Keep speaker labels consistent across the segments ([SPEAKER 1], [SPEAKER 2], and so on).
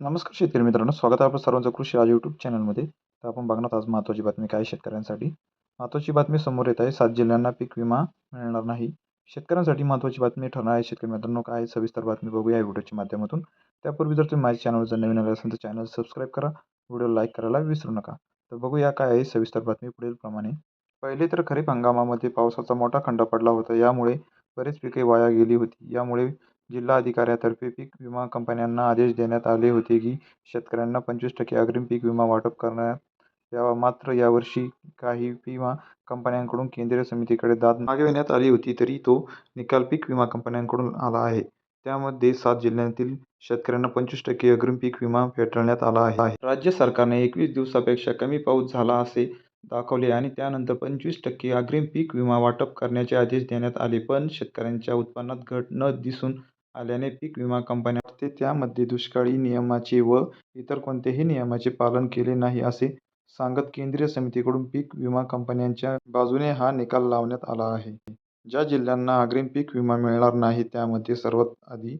[SPEAKER 1] नमस्कार शेतकरी मित्रांनो स्वागत आहे आपण सर्वांचं कृषी राज यूट्यूब चॅनलमध्ये तर आपण बघणार आज महत्त्वाची बातमी काय शेतकऱ्यांसाठी. महत्त्वाची बातमी समोर येत आहे सात जिल्ह्यांना पीक विमा मिळणार नाही. शेतकऱ्यांसाठी महत्त्वाची बातमी ठरणार आहे शेतकरी मित्रांनो काय आहे सविस्तर बातमी बघूया या व्हिडिओच्या माध्यमातून. त्यापूर्वी जर तुम्ही माझ्या चॅनलवर जर नवीन आले असेल तर चॅनल सबस्क्राईब करा व्हिडिओ लाईक करायला विसरू नका. तर बघूया काय आहे सविस्तर बातमी पुढीलप्रमाणे पहिले तर खरीप हंगामामध्ये पावसाचा मोठा खंड पडला होता यामुळे बरेच पिके वाया गेली होती. यामुळे जिल्हाधिकाऱ्यांतर्फे पीक विमा कंपन्यांना आदेश देण्यात आले होते की शेतकऱ्यांना पंचवीस टक्के अग्रिम पीक विमा वाटप करण्यात यावा. मात्र यावर्षी काही विमा कंपन्यांकडून केंद्रीय समितीकडे दाद मागविण्यात आली होती तरी तो निकाल पीक विमा कंपन्यांकडून आला आहे. त्यामध्ये सात जिल्ह्यांतील शेतकऱ्यांना पंचवीस टक्के अग्रिम पीक विमा फेटाळण्यात आला आहे. राज्य सरकारने एकवीस दिवसापेक्षा कमी पाऊस झाला असे दाखवले आणि त्यानंतर पंचवीस टक्के अग्रिम पीक विमा वाटप करण्याचे आदेश देण्यात आले. पण शेतकऱ्यांच्या उत्पन्नात घट न दिसून आल्याने पीक विमा कंपन्या ते त्यामध्ये दुष्काळी नियमाचे व इतर कोणत्याही नियमाचे पालन केले नाही असे सांगत केंद्रीय समितीकडून पीक विमा कंपन्यांच्या बाजूने हा निकाल लावण्यात आला आहे. ज्या जिल्ह्यांना अग्रिम पीक विमा मिळणार नाही त्यामध्ये सर्वात आधी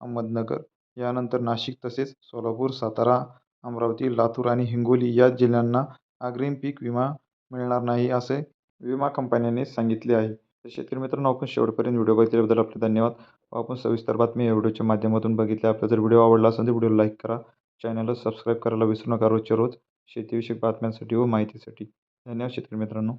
[SPEAKER 1] अहमदनगर यानंतर नाशिक तसेच सोलापूर सातारा अमरावती लातूर आणि हिंगोली या जिल्ह्यांना अग्रिम पीक विमा मिळणार नाही असे विमा कंपन्यांनी सांगितले आहे. तर शेतकरी मित्रांनो आपण शेवटपर्यंत व्हिडिओ बघितल्याबद्दल आपले धन्यवाद. आपण सविस्तर बातमी या व्हिडिओच्या माध्यमातून बघितल्या. आपला जर व्हिडिओ आवडला असेल तर व्हिडिओ लाईक करा. चॅनलला सबस्क्राईब करायला विसरू नका. रोजच्या रोज शेतीविषयक बातम्यांसाठी व माहितीसाठी. धन्यवाद शेतकरी मित्रांनो.